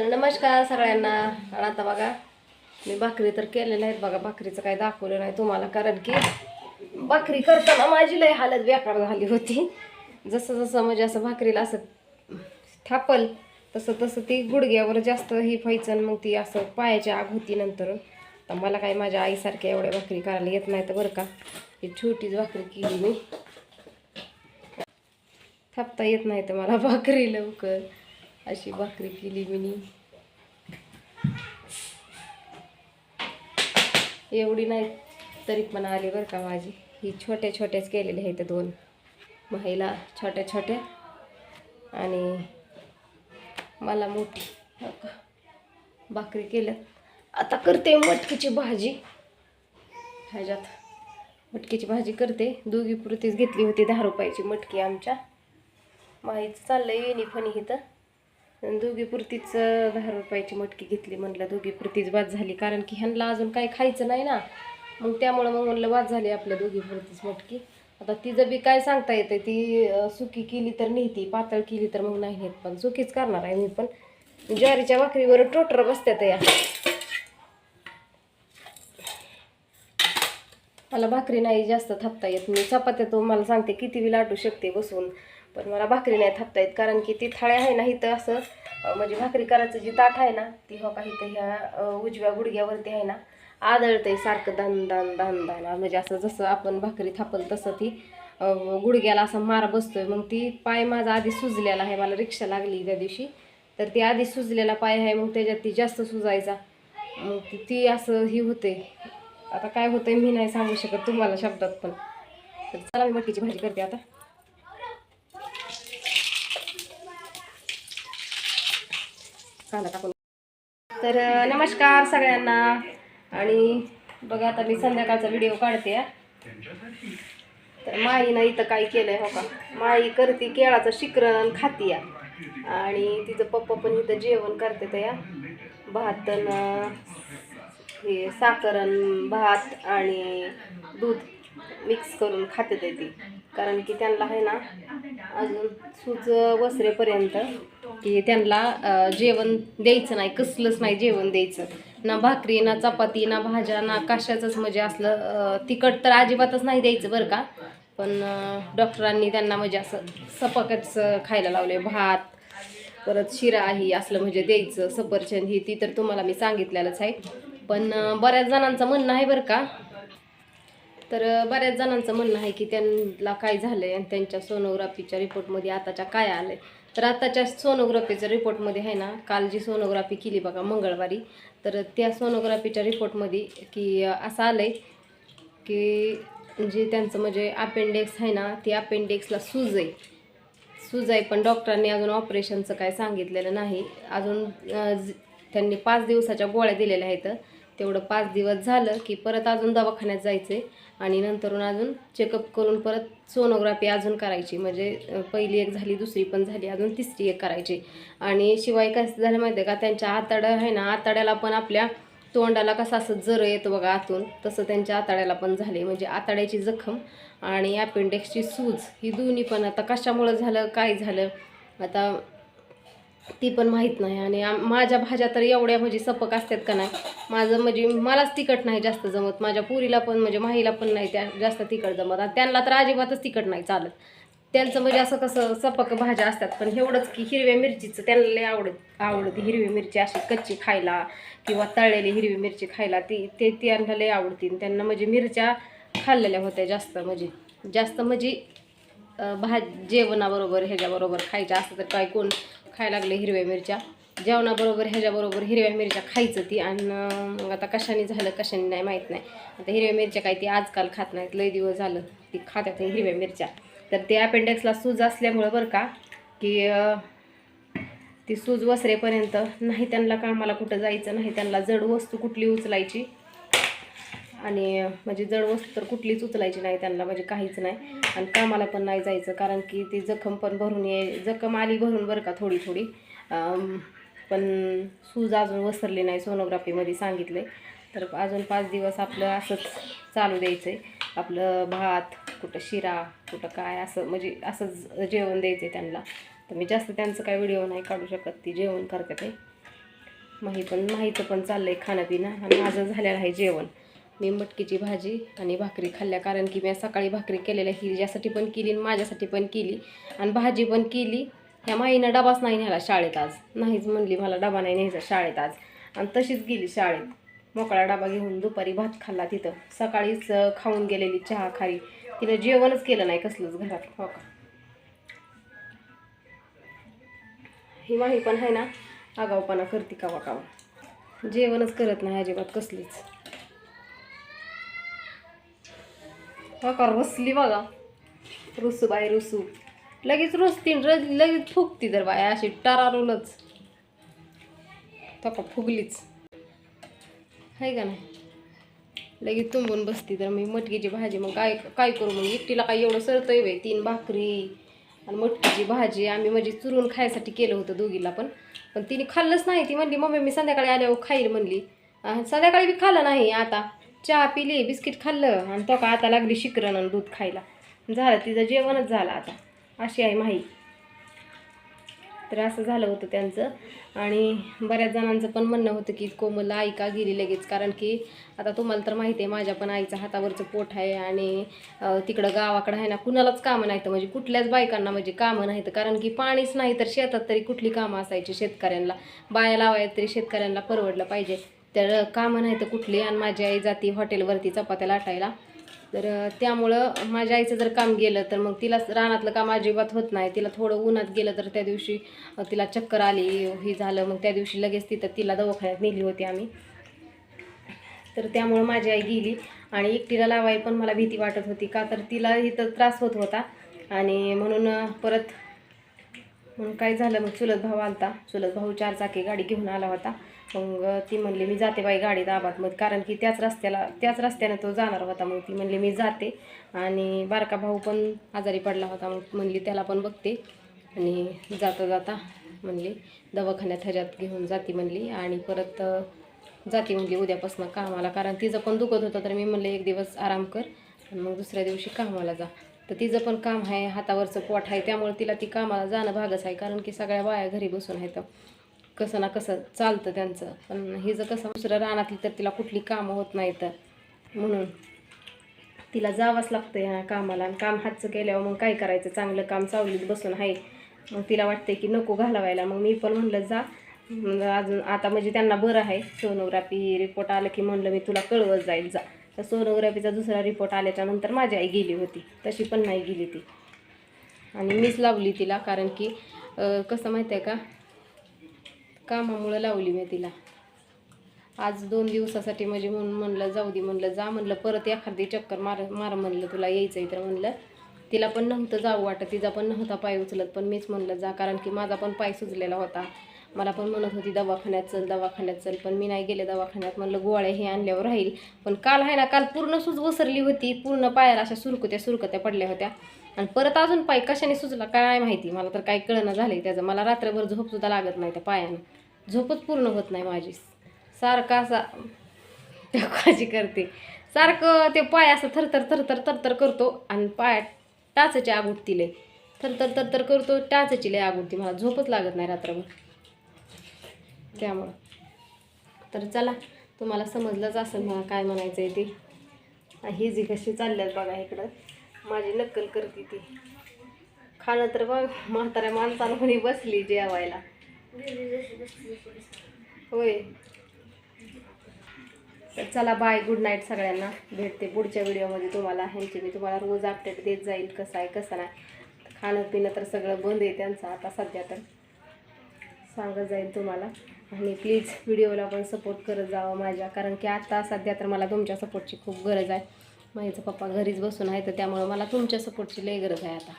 नमस्कार सगळ्यांना. आणि आता बघा मी भाकरी तर केलेल्या आहेत बघा. भाकरीचं काही दाखवलं नाही तुम्हाला कारण की भाकरी करताना माझी लय हालत बेकार झाली होती. जसं जसं म्हणजे असं भाकरीला असं थापल तसं तसं ती गुडघ्यावर जास्त ही व्हायचं आणि मग ती असं पायाची आग होती नंतर. तर मला काही माझ्या आईसारख्या एवढ्या भाकरी करायला येत नाही तर बरं का. ही छोटीच भाकरी केली मी. थापता येत नाही तर मला भाकरी लवकर. अशी भाकरी केली मी एवढी नाही तरी पण आली बरं का माझी. ही छोट्या छोट्याच केलेल्या आहेत दोन. महिला छोट्या छोट्या. आणि मला मोठी. हो भाकरी केल्या आता करते मटकीची भाजी. ह्याच्यात मटकीची भाजी करते. दोघी पुरतीच घेतली होती दहा रुपयाची मटकी आमच्या. माहीत चाललं येणी फणी इथं दोघीपुरतीच दोघी पुरतीच दहा रुपयाची मटकी घेतली म्हणलं दोघी पुरतीच बाद झाली. कारण की ह्यांना अजून काही खायचं नाही ना. मग त्यामुळं मग म्हणलं बाद झाली आपल्या दोघी पुरतीच मटकी. आता तिचं बी काय सांगता येतं ती सुकी केली तर नेहती पातळ केली तर मग नाही नेत. पण सुकीच करणार आहे मी पण. ज्वारीच्या भाकरीवर टोटर बसत्यात या. मला भाकरी नाही जास्त थापता येत. मी चपात्या तो मला सांगते किती बी लाटू शकते बसून. पण मला भाकरी नाही थापता येत कारण की ती थाळ्या आहे ना इथं असं म्हणजे भाकरी करायचं जी ताट आहे ना ती हो का इथं ह्या उजव्या गुडघ्यावरती आहे ना आदळते सारखं दान दान दान दान. म्हणजे असं जसं आपण भाकरी थापल तसं ती गुडघ्याला असा मार बसतोय. मग ती पाय माझा आधी सुजलेला आहे मला रिक्षा लागली त्या दिवशी. तर ती आधी सुजलेला पाय आहे मग त्याच्यात ती जास्त सुजायचा. मग ती- ती असं ही होते आता काय होतंय मी नाही सांगू शकत तुम्हाला शब्दात पण. तर चला मी मटकीची भाजी करते आता. कांदा टाकून तर नमस्कार सगळ्यांना. आणि बघा आता मी संध्याकाळचा व्हिडिओ काढते. हा. तर माईनं इथं काय केलंय हो का? माई करते केळाचं शिकरण खाती या. आणि तिचं पप्पा पण इथं जेवण करते त्या भात हे साखर अन भात आणि दूध मिक्स करून खाते ते ती. कारण की त्यांना आहे ना अजून सूज वसरेपर्यंत की त्यांना जेवण द्यायचं नाही कसलंच नाही जेवण द्यायचं. ना भाकरी ना चपाती ना भाज्या ना कशाचंच म्हणजे असलं तिखट तर अजिबातच नाही द्यायचं बरं का. पण डॉक्टरांनी त्यांना म्हणजे असं सपकच खायला लावले भात परत शिरा ही असलं म्हणजे द्यायचं सफरचंद ही ती तर तुम्हाला मी सांगितलेलंच आहे. पण बऱ्याच जणांचं म्हणणं आहे बरं का तर बऱ्याच जणांचं म्हणणं आहे की त्यांना काय झालं आहे आणि त्यांच्या सोनोग्राफीच्या रिपोर्टमध्ये आताच्या काय आलं आहे तर आताच्या सोनोग्राफीच्या रिपोर्टमध्ये आहे ना काल जी सोनोग्राफी केली बघा मंगळवारी तर त्या सोनोग्राफीच्या रिपोर्टमध्ये की असं आलं आहे की जे त्यांचं म्हणजे अपेंडिक्स आहे ना ती अपेंडिक्सला सूज आहे. सूज आहे पण डॉक्टरांनी अजून ऑपरेशनचं काय सांगितलेलं नाही. अजून त्यांनी पाच दिवसाच्या गोळ्या दिलेल्या आहेत. तेवढं पाच दिवस झालं की परत अजून दवाखान्यात जायचं आहे आणि नंतरून अजून चेकअप करून परत सोनोग्राफी अजून करायची. म्हणजे पहिली एक झाली दुसरी पण झाली अजून तिसरी एक करायची. आणि शिवाय कसं झालं माहिती आहे का त्यांच्या आताड्या आहे ना आताड्याला पण आपल्या तोंडाला कसं असं जर येतं बघा आतून तसं त्यांच्या आताड्याला पण झाले. म्हणजे आताड्याची जखम आणि अपेंडिक्सची सूज ही दोन्ही पण आता कशामुळं झालं काय झालं? आता ती पण माहीत नाही. आणि माझ्या भाज्या तर एवढ्या म्हणजे सपक असतात का नाही? माझं म्हणजे मलाच तिखट नाही जास्त जमत. माझ्या पुरीला पण म्हणजे माहीला पण नाही त्या जास्त तिखट जमत. आणि त्यांना तर अजिबातच तिखट नाही चालत. त्यांचं म्हणजे असं कसं सपक भाज्या असतात. पण एवढंच की हिरव्या मिरचीचं त्यांना लय आवडत आवडते हिरवी मिरची अशी कच्ची खायला किंवा तळलेली हिरवी मिरची खायला ती ते त्यांना लय आवडतील आणि त्यांना म्हणजे मिरच्या खाल्लेल्या होत्या जास्त म्हणजे जास्त म्हणजे भाज जेवणाबरोबर ह्याच्याबरोबर खायच्या असं तर काय कोण खायला लागले हिरव्या मिरच्या? जेवणाबरोबर ह्याच्याबरोबर हिरव्या मिरच्या खायचं ती आणि मग आता कशाने झालं कशाने नाही माहीत नाही. आता हिरव्या मिरच्या काय ती आजकाल खात नाहीत लय दिवस झालं ती खात्यात हिरव्या मिरच्या. तर ते अपेंडेक्सला सूज असल्यामुळं बरं का की ती सूज वसरेपर्यंत नाही त्यांना कामाला कुठं जायचं नाही त्यांना जड वस्तू कुठली उचलायची आणि म्हणजे जड वस्तू तर कुठलीच उचलायची नाही त्यांना म्हणजे काहीच नाही. आणि कामाला पण नाही जायचं कारण की ती जखम पण भरून ये जखम आली भरून बरं का थोडी थोडी. पण सूज अजून वसरली नाही सोनोग्राफीमध्ये सांगितले तर अजून पाच दिवस आपलं असंच चालू द्यायचं आहे आपलं भात कुठं शिरा कुठं काय असं म्हणजे असंच जेवण द्यायचं आहे त्यांना. तर मी जास्त त्यांचं काय व्हिडिओ नाही काढू शकत ती जेवण करते ते. माही पण माहीचं पण चाललंय खाणं पिणं आणि माझं झालेलं आहे जेवण. मी मटकीची भाजी आणि भाकरी खाल्ल्या. कारण की मी सकाळी भाकरी केलेल्या हिच्यासाठी पण केली आणि माझ्यासाठी पण केली. आणि भाजी पण केली. ह्या माईनं डबाच नाही न्यायला शाळेत आज. नाहीच म्हणली मला डबा नाही न्यायचा शाळेत आज. आणि तशीच गेली शाळेत. मोकळा डबा घेऊन दुपारी भात खाल्ला तिथं. सकाळीच खाऊन गेलेली चहा खारी. तिनं जेवणच केलं नाही कसलंच घरात. हो का? ही माही पण आहे ना. आगाऊपणा करते कावा कावा. जेवणच करत नाही अजिबात कसलीच. हा का रुसली बघा. रुसू बाय रुसू. लगेच रुसती न र- लगेच फुगती तर बाय अशी टरारूनच तो का फुगलीच. आहे का नाही? लगेच तुंबून बसती तर मी मटकीची भाजी मग काय काय करू मग? एकटीला काय एवढं सरतंय बाई तीन भाकरी आणि मटकीची भाजी. आम्ही म्हणजे चुरून खायसाठी केलं होतं दोघीला पण. पण तिने खाल्लंच नाही. ती म्हणली मम्मी मी संध्याकाळी आल्यावर खाईल म्हणली. संध्याकाळी बी खाल्लं नाही आता. चहा पिली बिस्किट खाल्लं आणि तो का आता लागली शिकरण आणि दूध खायला. झालं तिचं जेवणच झालं आता. अशी आहे माही. तर असं झालं होतं त्यांचं. आणि बऱ्याच जणांचं पण म्हणणं होतं की कोमल आई का गेली लगेच. कारण की आता तुम्हाला तर माहिती आहे माझ्या पण आईचं हातावरचं पोट आहे आणि तिकडं गावाकडं आहे ना कुणालाच कामं नाहीत. म्हणजे कुठल्याच बायकांना म्हणजे कामं नाहीत. कारण की पाणीच नाही तर शेतात तरी कुठली कामं असायची शेतकऱ्यांना. बाया लावायला तरी शेतकऱ्यांना परवडलं पाहिजे. तर कामं नाही तर कुठली आणि माझी आई जाती हॉटेलवरती चपात्या लाटायला. तर त्यामुळं माझ्या आईचं जर काम गेलं तर मग तिला रानातलं काम अजिबात होत नाही. तिला थोडं उन्हात गेलं तर त्या दिवशी तिला चक्कर आली हे झालं. मग त्या दिवशी लगेच तिथं तिला दवाखान्यात नेली होती आम्ही. तर त्यामुळं माझी आई गेली आणि एकटीला लावाय पण मला भीती वाटत होती का तर तिला इथं त्रास होत होता. आणि म्हणून परत म्हणून काय झालं मग चुलत भाऊ आलता. चुलत भाऊ चार चाकी गाडी घेऊन आला होता. मग ती म्हणली मी जाते बाई गाडी दाबात मग कारण की त्याच रस्त्याला त्याच रस्त्याने तो जाणार होता मग ती म्हणली मी जाते. आणि बारका भाऊ पण आजारी पडला होता मग म्हणली त्याला पण बघते. आणि जाता जाता म्हणली दवाखान्यात ह्याच्यात घेऊन जाते म्हणली आणि परत जाती जाते म्हणली उद्यापासून कामाला. कारण तिचं पण दुखत होतं तर मी म्हणले एक दिवस आराम कर आणि मग दुसऱ्या दिवशी कामाला जा. तर तिचं पण काम आहे हातावरचं पोट आहे त्यामुळे तिला ती कामाला जाणं भागच आहे. कारण की सगळ्या बाया घरी बसून आहेत. कसं ना कसं चालतं त्यांचं. पण हिचं कसं दुसरं रानातली तर तिला कुठली कामं होत नाहीत. म्हणून तिला जावंच लागतं ह्या कामाला. आणि काम हातचं केल्यावर मग काय करायचं? चांगलं काम चावलीत बसून आहे मग तिला वाटते की नको घालवायला. मग मी पण म्हणलं जा. अजून आता म्हणजे त्यांना बरं आहे. सोनोग्राफी रिपोर्ट आलं की म्हणलं मी तुला कळवत जाईल. जा. तर सोनोग्राफीचा दुसरा रिपोर्ट आल्याच्यानंतर माझी आई गेली होती. तशी पण नाही गेली ती. आणि मीच लावली तिला कारण की कसं माहिती आहे का? कामामुळं लावली मी तिला. आज दोन दिवसासाठी म्हणजे म्हणून म्हणलं जाऊ दे म्हणलं जा म्हणलं परत एखादी चक्कर मार मार म्हणलं तुला यायचं आहे तर म्हणलं. तिला पण नव्हतं जाऊ वाटत तिचा पण नव्हता पाय उचलत पण मीच म्हणलं जा कारण की माझा पण पाय सुजलेला होता. मला पण म्हणत होती दवाखान्यात चल दवाखान्यात चल. पण मी नाही गेले दवाखान्यात म्हणलं गोळ्या हे आणल्यावर राहील. पण काल आहे ना काल पूर्ण सूज वसरली होती पूर्ण पायाला अशा सुरकुत्या सुरकुत्या पडल्या होत्या. आणि परत अजून पाय कशाने सुजला काय माहिती मला तर काही कळणं झालं त्याचं. मला रात्रभर झोपसुद्धा लागत नाही त्या पायानं. झोपच पूर्ण होत नाही माझी. सारखा असा काळजी करते. सारखं ते पाय असं थरथर थरथर थरथर करतो आणि पाय टाचाची आग उठती लय. थरथर थरथर करतो टाचाची लय आग उठती मला झोपच लागत नाही रात्रभर. त्यामुळं. तर चला तुम्हाला समजलंच असेल मला काय म्हणायचं आहे ते ही जी कशी चालल्यात बघा इकडं. माझी नक्कल करते ती. खाणं तर बघ म्हाताऱ्या माणसानं कोणी बसली जेवायला. होय. तर चला बाय गुड नाईट सगळ्यांना. भेटते पुढच्या व्हिडिओमध्ये तुम्हाला. ह्यांची मी तुम्हाला रोज अपडेट देत जाईल कसं आहे कसं नाही. खाणं पिणं तर सगळं बंद आहे त्यांचं आता सध्या तर. सांगत जाईल तुम्हाला. आणि प्लीज व्हिडिओला पण सपोर्ट करत जावं माझ्या. कारण की आता सध्या तर मला तुमच्या सपोर्टची खूप गरज आहे. माझ्याचं पप्पा घरीच बसून आहे तर त्यामुळं मला तुमच्या सपोर्टची लई गरज आहे आता.